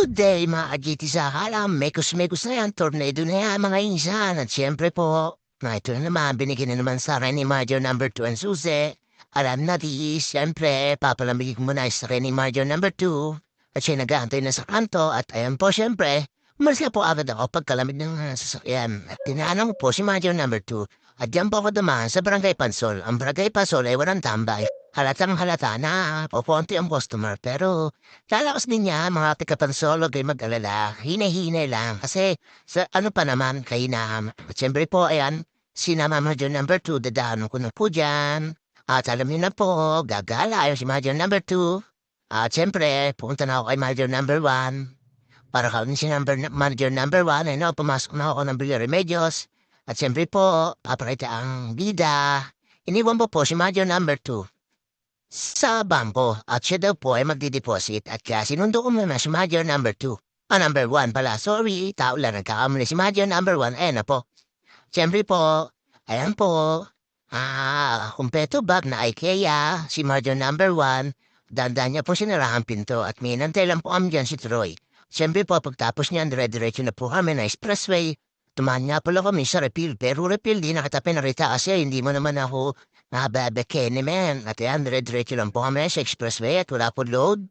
Good day mga ka-GT sa alam, mekos-mekos na yan, tornado na yan mga insan. At syempre po, na ito na naman, binigyan na naman sa akin ni number 2 ang susi. Alam na di, syempre, papalamigin ko muna sa akin ni number 2. At siya nag-aantay na sa kanto at ayan po syempre, umalis na po agad ako pagkalamig ng uh, sasakyan. At tinanong po si Mario number 2. At diyan po ako dumaan sa Barangay Pansol. Ang Barangay Pansol ay walang tambay. Halatang halata na poponti ang customer pero lalakas din niya mga tikapansolo kay mag-alala. Hine-hine lang kasi sa ano pa naman kay na Siyempre po ayan, sinama mo dyan number 2, dadaanan ko na po dyan. At alam niyo na po, gagala yung si Major number 2. At siyempre, punta na ako kay Major number 1. Para kami si number, Major number 1, ano, pumasok na ako ng Villa Remedios. At siyempre po, papakita ang bida. Iniwan po po si Major number 2 sa bangko at siya daw po ay magdideposit at kaya sinundo ko muna si Major number 2. Ah, number 1 pala. Sorry, tao lang nagkakamali si Major number 1. Ayan na po. Siyempre po, ayan po. Ah, kumpeto bag na IKEA, si Major number 1. Dandan niya po sinarahan pinto at minantay lang po kami dyan si Troy. Siyempre po, pagtapos niyan, dire-diretso na po kami na expressway. Tumahan nga pala kami sa refill, pero refill di nakita pinarita kasi hindi mo naman ako nababeke ni men. At yan, dire-diretso lang po kami sa expressway at wala po load.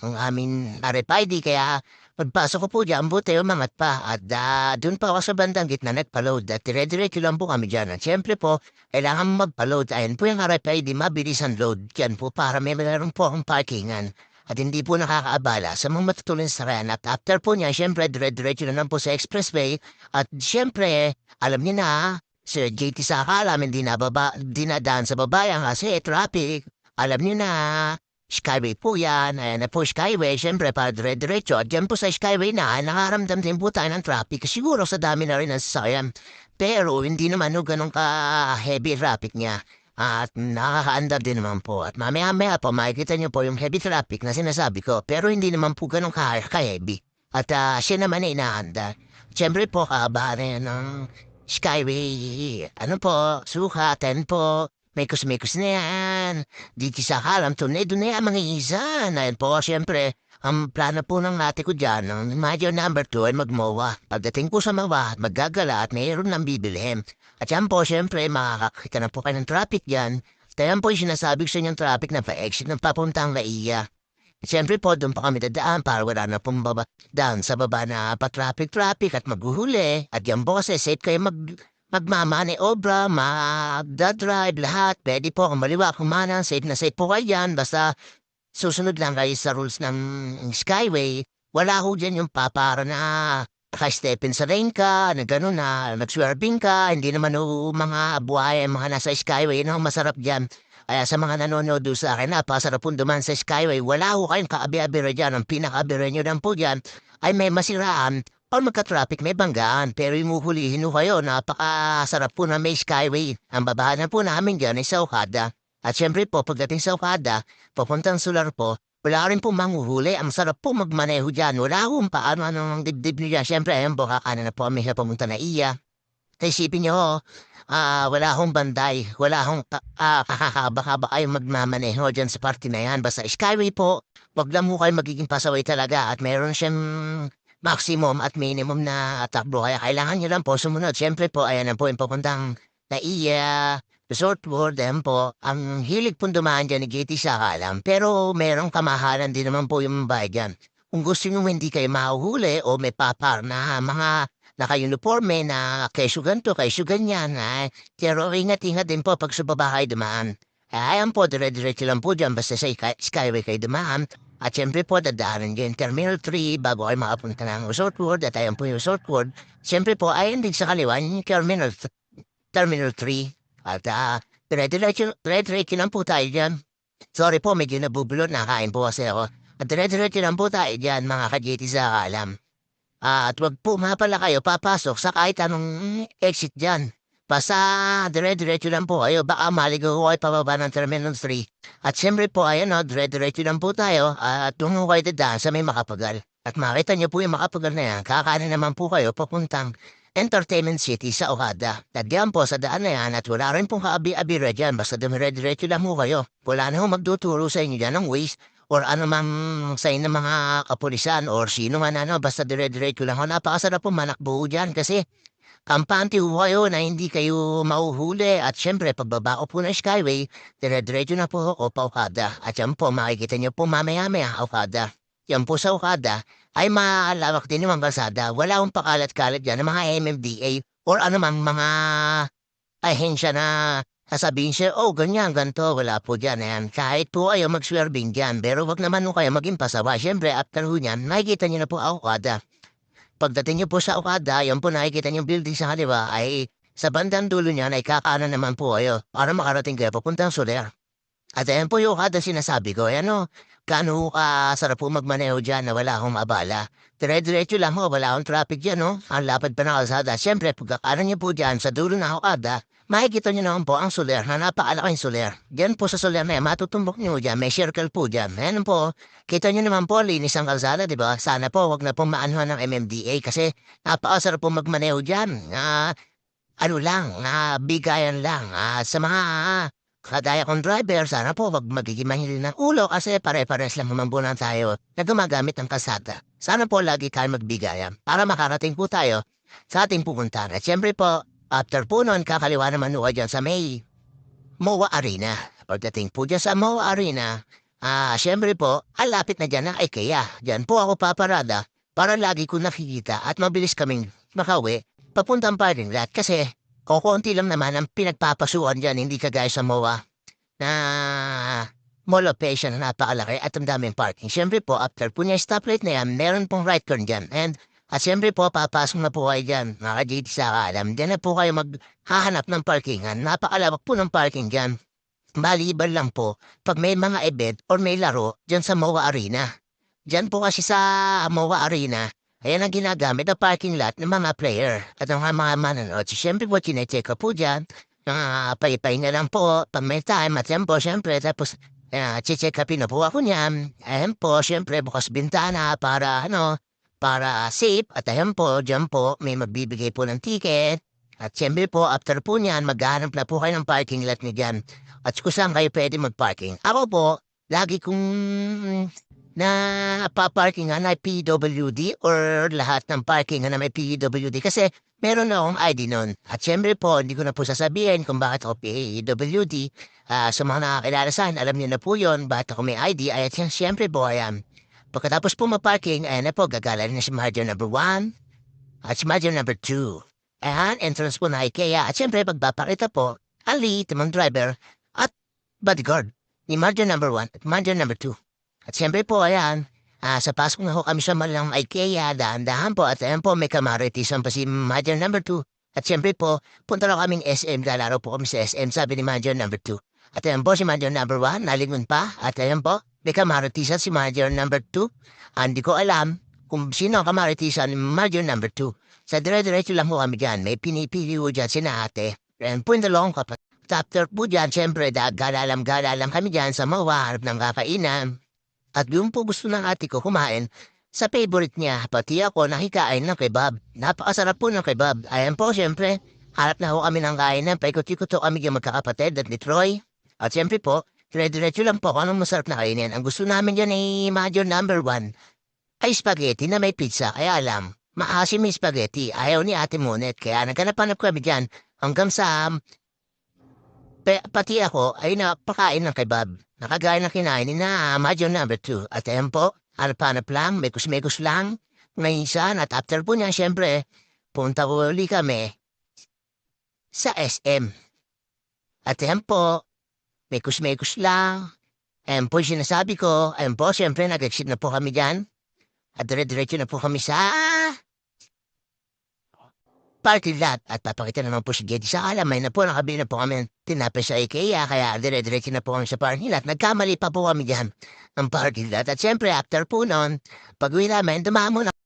Ang aming RFID kaya pagpasok ko po dyan, buti umangat pa. At uh, dun pa ako sa bandang gitna nagpa-load at dire-diretso lang po kami dyan. At syempre po, kailangan magpa-load. Ayan po yung RFID, mabilis ang load. Yan po para may meron po akong parkingan at hindi po nakakaabala sa mga matutulin sa ran. At after po niya, syempre, dire-diretso na lang po sa expressway. At syempre, alam niyo na, Sir JT Saka, alam hindi na baba, dinadaan sa babayan kasi traffic. Alam niyo na, Skyway po yan. Ayan na po Skyway. Siyempre, para dire-diretso. At po sa Skyway na, nakaramdam din po tayo ng traffic. Siguro sa dami na rin ang sasakyan. Pero hindi naman no, ganun ka-heavy traffic niya. At nakakaandar din naman po. At mamaya-maya po, makikita niyo po yung heavy traffic na sinasabi ko. Pero hindi naman po ganun ka-heavy. At uh, siya naman ay inaandar. Siyempre po, kabahan na yan ng Skyway. Ano po, suka, ten po. Mekos-mekos na yan. Di sa kalam, tornado na yan, mga isan. Ayan po, siyempre, ang plano po ng ate ko dyan, ng major number 2 ay magmowa. Pagdating ko sa mawa, maggagala at mayroon ng bibilhin. At yan po, siyempre, makakakita na po kayo ng traffic dyan. Kaya po yung sinasabi ko sa inyong traffic na pa-exit ng papuntang Laiya. Siyempre po, doon pa kami dadaan para wala na pong baba, down sa baba na pa-traffic-traffic at maghuhuli. At po kasi safe kayo mag magmamani obra, magdadrive, lahat. Pwede po kung maliwa, kumana, safe na safe po kayo yan. Basta susunod lang kayo sa rules ng Skyway. Wala ho dyan yung papara na naka-stepin sa lane ka, na gano'n na nag-swerving ka. Hindi naman ho mga buhay, mga nasa Skyway. Yun ang masarap dyan. Kaya sa mga nanonood doon sa akin, napasarap po duman sa Skyway. Wala ho kayong kaabi-abira dyan. Ang pinaka-abira nyo lang po dyan ay may masiraan o magka-traffic may banggaan. Pero imuhulihin ho kayo, napakasarap po na may Skyway. Ang babahanan po namin dyan ay sa Okada. At syempre po, pagdating sa Okada, papuntang Solar po, wala rin po manghuhuli. Ang sarap po magmaneho dyan. Wala kong paano anong dibdib nyo dyan. Syempre, ayun po, kakanan na po kami sa pumunta na iya. Isipin nyo, ah, wala akong banday, wala akong ah, kakakaba ay magmamaneho dyan sa party na yan. Basta Skyway po, wag lang mo kayo magiging pasaway talaga at meron siyang maximum at minimum na takbo. Kaya kailangan nyo lang po sumunod. Siyempre po, ayan na po yung papuntang Naiya, Resort World, ayan po. Ang hilig po dumaan dyan ni JT sa kalam. Pero merong kamahalan din naman po yung bahay dyan. Kung gusto nyo hindi kayo mahuhuli o may papar na mga naka-uniforme na kesyo ganito, kesyo ganyan. Ay, pero ingat-ingat din po pag sa babahay dumaan. Ayan po, dire-diretso lang po dyan basta sa Skyway kayo dumaan. At syempre po, dadaanan dyan Terminal 3 bago kayo makapunta ng Resort World. At ayan po yung Resort World. Syempre po, ayan din sa kaliwan yung Terminal, Terminal 3. At uh, dire-diretso dire lang po tayo dyan. Sorry po, medyo nabubulo. Nakain po kasi ako. At dire-diretso lang po tayo dyan, mga ka-JT sa alam. Ah, at wag po nga pala kayo papasok sa kahit anong exit dyan. Basta dire-diretso lang po kayo. Baka maligaw ko kayo pababa ng Terminal 3. At siyempre po, ayan o, dire-diretso lang po tayo. At tungo kayo dadaan sa may makapagal. At makita niyo po yung makapagal na yan. Kakanin naman po kayo papuntang Entertainment City sa Okada. Tagyan po sa daan na yan at wala rin pong kaabi-abira dyan. Basta dumire-diretso lang po kayo. Wala na ho magtuturo sa inyo dyan ng ways or ano mang sa ng mga kapulisan or sino man ano, basta dire-diretso lang ako. Napakasarap po manakbo dyan kasi kampante ho kayo na hindi kayo mauhuli at syempre pagbaba ko po ng Skyway, dire-diretso na po ako pa Okada. At yan po, makikita niyo po mamaya-maya Okada. Yan po sa Okada ay maalawak din yung mga kalsada. Wala akong pakalat-kalat dyan ng mga MMDA or ano mang mga ahensya na sasabihin siya, oh, ganyan, ganito, wala po dyan. Ayan. Kahit po kayo mag-swerving dyan, pero wag naman ho kayo maging pasawa. Siyempre, after ho niyan, nakikita niyo na po ang Okada. Pagdating niyo po sa Okada, yan po nakikita niyo building sa kaliwa ay sa bandang dulo niyan ay kakaanan naman po kayo para makarating kayo papuntang Soler. At ayan po yung Okada sinasabi ko, ayan o, gaano ka sarap po magmaneho dyan na wala akong abala. Dire-diretso lang ho, wala akong traffic dyan no, ang lapad pa ng kalsada. Siyempre, pagkakanan niyo po dyan sa dulo ng Okada, makikita niyo naman po ang Soler na napakalaking Soler. Diyan po sa Soler na yan, matutumbok niyo dyan, may circle po dyan. Ayan po, kita niyo naman po, linis ang kalsada, di ba? Sana po, wag na po maanuhan ng MMDA kasi napakasarap po magmaneho dyan. Ah, ano lang, ah, bigayan lang. Ah, sa mga ah, kadaya kong driver, sana po wag magiging mahili ng ulo kasi pare-pares lang na tayo na gumagamit ng kalsada. Sana po lagi tayo magbigayan para makarating po tayo sa ating pupuntahan. At syempre po, after po nun, kakaliwa naman po dyan sa may MOA Arena. Pagdating po dyan sa MOA Arena, ah, syempre po, alapit na dyan ang IKEA. Dyan po ako paparada para lagi ko nakikita at mabilis kaming makawi papuntang parking lot kasi kukunti lang naman ang pinagpapasuan dyan, hindi kagaya sa MOA na mall Asia na napakalaki at ang daming parking. Siyempre po, after po niya stoplight na yan, meron pong right turn dyan. And at siyempre po, papasok na po kayo dyan, mga JT sa alam. Diyan na po kayo maghahanap ng parkingan. Napakalawak po ng parking dyan. Maliban lang po, pag may mga event or may laro dyan sa MOA Arena. Dyan po kasi sa MOA Arena, ayan ang ginagamit na parking lot ng mga player at ng mga manonood. So, siyempre po, chinecheck ko po dyan. Uh, pay-pay na lang po, pag may time, at yan po, siyempre, tapos, uh, check upin na po ako niyan. Ayan po, siyempre, bukas bintana para, ano, para safe. At ayan po, dyan po, may magbibigay po ng ticket. At siyempre po, after po niyan, maghahanap na po kayo ng parking lot niya dyan. At kung saan kayo pwede mag-parking. Ako po, lagi kong na paparkingan ay PWD or lahat ng parkingan na may PWD kasi meron na akong ID nun. At syempre po, hindi ko na po sasabihin kung bakit ako PWD. Ah, sa mga nakakilala sa akin, alam niyo na po yun, bakit ako may ID. Ay, at syempre po, ayan. Pagkatapos po maparking, ayan na po, gagalan na si Margin number 1 at si Margin number 2. Ayan, entrance po na IKEA. At syempre, pagpapakita po, ang mga driver, at bodyguard ni Margin number 1 at Margin number 2. At siyempre po, ayan, ah, sa pasok na ho kami sa malang IKEA, daan-dahan po, at ayan po, may kamaritisan pa si Manager number 2. At siyempre po, punta lang kaming SM, lalaro po kami sa SM, sabi ni Manager number 2. At ayan po, si Manager number 1, nalingon pa, at ayan po, may kamaritisan si Manager number 2. Ah, Hindi ko alam kung sino ang kamaritisan ni Manager number 2. Sa dire-diretso lang po kami dyan, may pinipili po dyan si na ate. And po the long kapag After po dyan, syempre, galalam-galalam kami dyan sa mga harap ng kakainan. At doon po gusto ng ate ko kumain sa favorite niya. Pati ako nakikain ng kebab. Napakasarap po ng kebab. Ayan po, siyempre. Harap na ho kami ng kainan. Paikot-ikot ho kami yung magkakapatid at ni Troy. At siyempre po, dire-diretso lang po kung anong masarap na kainin. Ang gusto namin dyan ay major number one ay spaghetti na may pizza. Kaya alam, maasim yung spaghetti. Ayaw ni ate Monet. Kaya nagkanapanap kami dyan hanggang sa Pe, pati ako ay napakain ng kebab. Nakagaya ng kinain ni na Major number 2. At ayan po, hanap-hanap lang, mekus-mekus lang. Ngayon at after po niya, syempre, punta uli kami sa SM. At ayan po, mekus-mekus lang. Ayan po sinasabi ko. Ayan po, syempre, nag-exit na po kami dyan. At dire-diretso na po kami sa parking lot at papakita naman po si Geddy sa alamay na po nakabili na po kami tinapay sa IKEA kaya dire-diretso na po kami sa parking lot. Nagkamali pa po kami dyan ng parking lot. At syempre after po noon, pag uwi namin, dumamo na